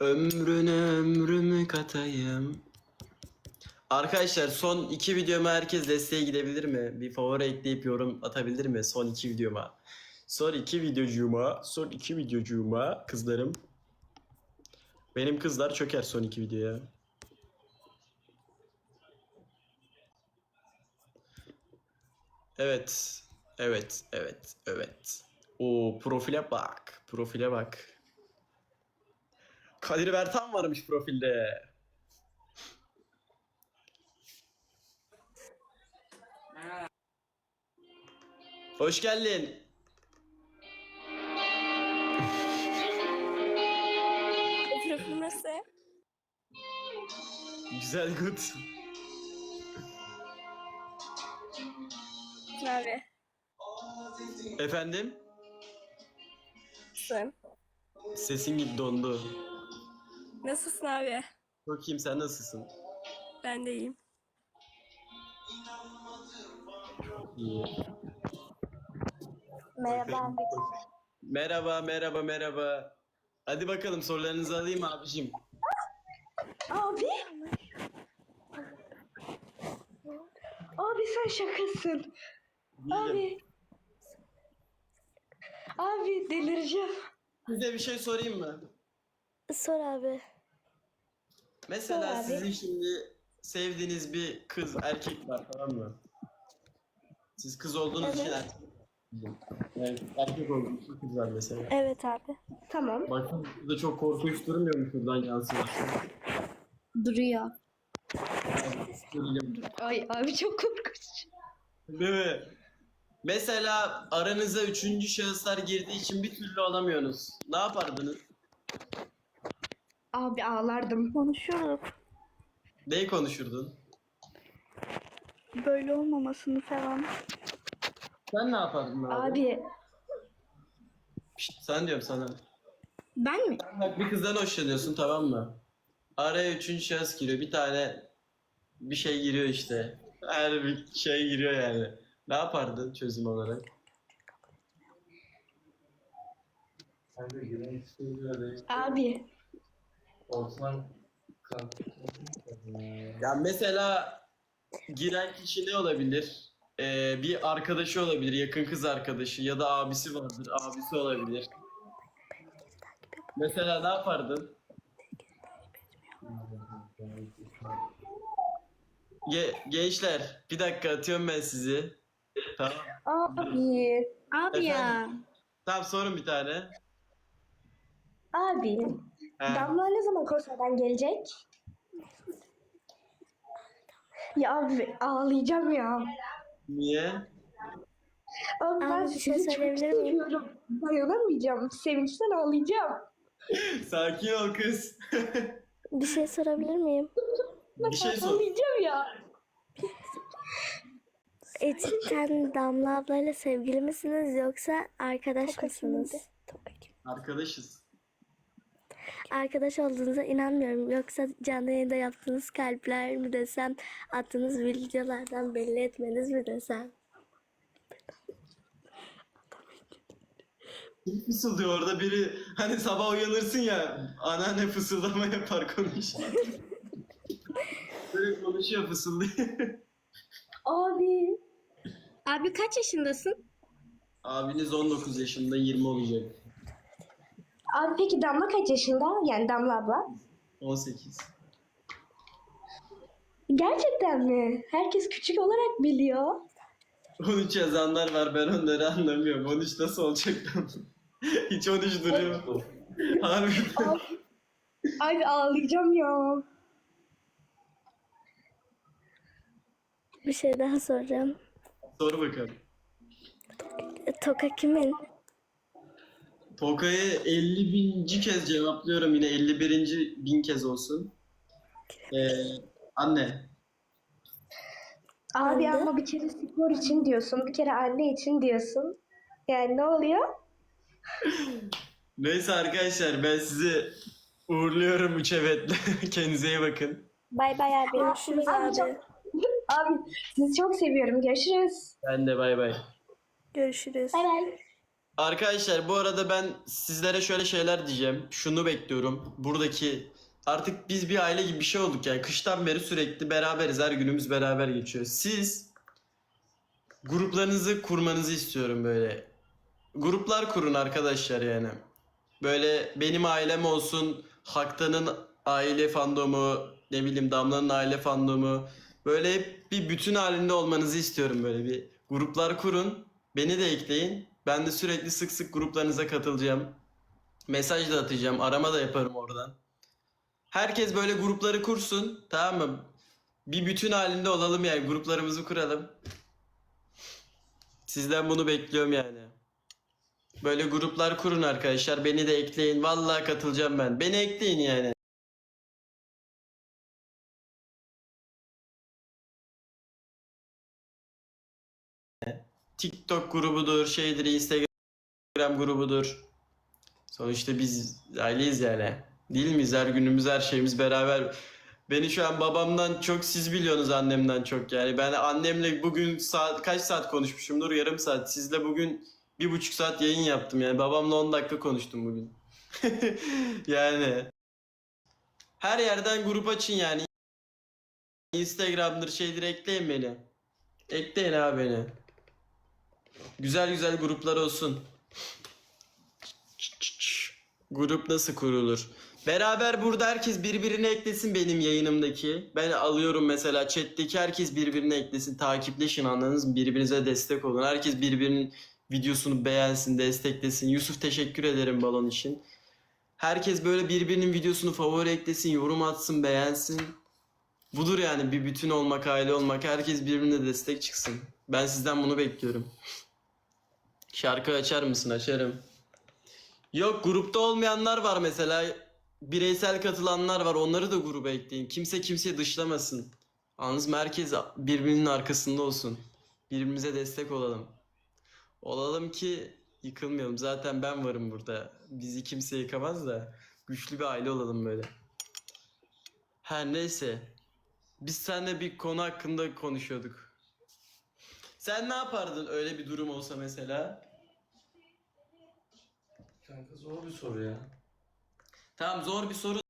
Ömrüne ömrümü katayım. Arkadaşlar son iki videoma herkes desteğe gidebilir mi? Bir favori ekleyip yorum atabilir mi? Son iki videoma. Son iki videocuğuma, son iki videocuğuma kızlarım. Benim kızlar çöker son iki videoya. Evet. Evet, evet, evet. O profile bak. Profile bak. Kadir Bertan varmış profilde. Hoş geldin. Profil nasıl? Güzel good. Abi. Efendim? Nasılsın? Sesin gibi dondu. Nasılsın abi? Çok iyiyim sen nasılsın? Ben de iyiyim. İyi. Merhaba. Merhaba, merhaba, merhaba. Hadi bakalım sorularınızı alayım abicim. Abi. Abi sen şakasın. Abi. Abi delireceğim. Size bir şey sorayım mı? Sor abi. Mesela Sor abi. sizin şimdi sevdiğiniz bir kız, erkek var tamam mı? Siz kız olduğunuz için Evet. erkek. Yani erkek olduğunuz için kız var mesela. Evet abi. Tamam. Bakın bu da çok korkunç durmuyor mu şuradan yansıyor? Duruyor. Söyleyeyim. Ay abi çok korkunç. Değil mi? Mesela aranıza üçüncü şahıslar girdiği için bir türlü alamıyorsunuz. Ne yapardınız? Abi ağlardım. Konuşuyoruz. Neyi konuşurdun? Böyle olmamasını falan. Sen ne yapardın abi? Abi. Pişt, sen diyorum sana. Ben mi? Bak bir kızdan hoşlanıyorsun tamam mı? Araya üçüncü şahıs giriyor. Bir tane bir şey giriyor işte. Her bir şey giriyor yani. Ne yapardın çözüm olarak? Abi. Ya mesela giren kişi ne olabilir? Ee, bir arkadaşı olabilir, yakın kız arkadaşı ya da abisi vardır, abisi olabilir. Mesela ne yapardın? Ge- gençler, bir dakika atıyorum ben sizi. Tamam. Abi. Abi ya. Tamam sorun bir tane. Abi. He. Damla ne zaman konserden gelecek? Ya abi ağlayacağım ya. Niye? Abi, ben bir şey sizi çok söyleyebilir miyim? seviyorum. Dayanamayacağım. Sevinçten ağlayacağım. Sakin ol kız. Bir şey sorabilir miyim? bir şey sor. Ağlayacağım ya. E, cidden Damla ablayla sevgili misiniz yoksa arkadaş mısınız? Arkadaşız. Arkadaş olduğunuza inanmıyorum. Yoksa canlı yayında yaptığınız kalpler mi desem, attığınız videolardan belli etmeniz mi desem? Fısıldıyor orada biri hani sabah uyanırsın ya anneanne fısıldama yapar konuşuyor. Böyle konuşuyor fısıldıyor. Abi. Abi kaç yaşındasın? Abiniz 19 yaşında 20 olacak. Abi peki Damla kaç yaşında? Yani Damla abla. 18. Gerçekten mi? Herkes küçük olarak biliyor. 13 yazanlar var ben onları anlamıyorum. 13 nasıl olacak lan? Hiç 13 duruyor. Harbiden. Abi, abi ağlayacağım ya. Bir şey daha soracağım. Sor bakalım. Toka kimin? Tokay'ı 50 binci kez cevaplıyorum yine 51. bin kez olsun. Ee, anne. Abi Anne? ama bir kere spor için diyorsun. Bir kere anne için diyorsun. Yani ne oluyor? Neyse arkadaşlar ben sizi uğurluyorum üç evetle. Kendinize iyi bakın. Bay bay abi. Görüşürüz Abi abi. çok- Abi sizi çok seviyorum. Görüşürüz. Ben de bay bay. Görüşürüz. Bay bay. Arkadaşlar bu arada ben sizlere şöyle şeyler diyeceğim. Şunu bekliyorum. Buradaki artık biz bir aile gibi bir şey olduk yani. Kıştan beri sürekli beraberiz. Her günümüz beraber geçiyor. Siz gruplarınızı kurmanızı istiyorum böyle. Gruplar kurun arkadaşlar yani. Böyle benim ailem olsun, Haktan'ın aile fandomu, ne bileyim Damla'nın aile fandomu. Böyle hep bir bütün halinde olmanızı istiyorum böyle bir. Gruplar kurun, beni de ekleyin. Ben de sürekli sık sık gruplarınıza katılacağım. Mesaj da atacağım, arama da yaparım oradan. Herkes böyle grupları kursun, tamam mı? Bir bütün halinde olalım yani, gruplarımızı kuralım. Sizden bunu bekliyorum yani. Böyle gruplar kurun arkadaşlar. Beni de ekleyin. Vallahi katılacağım ben. Beni ekleyin yani. TikTok grubudur, şeydir, Instagram grubudur. Sonuçta biz aileyiz yani. Değil miyiz? Her günümüz, her şeyimiz beraber. Beni şu an babamdan çok siz biliyorsunuz annemden çok yani. Ben annemle bugün saat kaç saat konuşmuşumdur? Yarım saat. Sizle bugün bir buçuk saat yayın yaptım yani. Babamla 10 dakika konuştum bugün. yani. Her yerden grup açın yani. Instagram'dır şeydir ekleyin beni. Ekleyin abi beni. Güzel güzel gruplar olsun. Grup nasıl kurulur? Beraber burada herkes birbirine eklesin benim yayınımdaki. Ben alıyorum mesela chat'teki herkes birbirine eklesin. Takipleşin anladınız mı? Birbirinize destek olun. Herkes birbirinin videosunu beğensin, desteklesin. Yusuf teşekkür ederim balon için. Herkes böyle birbirinin videosunu favori eklesin, yorum atsın, beğensin. Budur yani bir bütün olmak, aile olmak. Herkes birbirine destek çıksın. Ben sizden bunu bekliyorum. Şarkı açar mısın? Açarım. Yok grupta olmayanlar var mesela. Bireysel katılanlar var. Onları da gruba ekleyin. Kimse kimseyi dışlamasın. Anladınız mı? Herkes birbirinin arkasında olsun. Birbirimize destek olalım. Olalım ki yıkılmayalım. Zaten ben varım burada. Bizi kimse yıkamaz da. Güçlü bir aile olalım böyle. Her neyse. Biz seninle bir konu hakkında konuşuyorduk. Sen ne yapardın öyle bir durum olsa mesela? Kanka zor bir soru ya. Tamam zor bir soru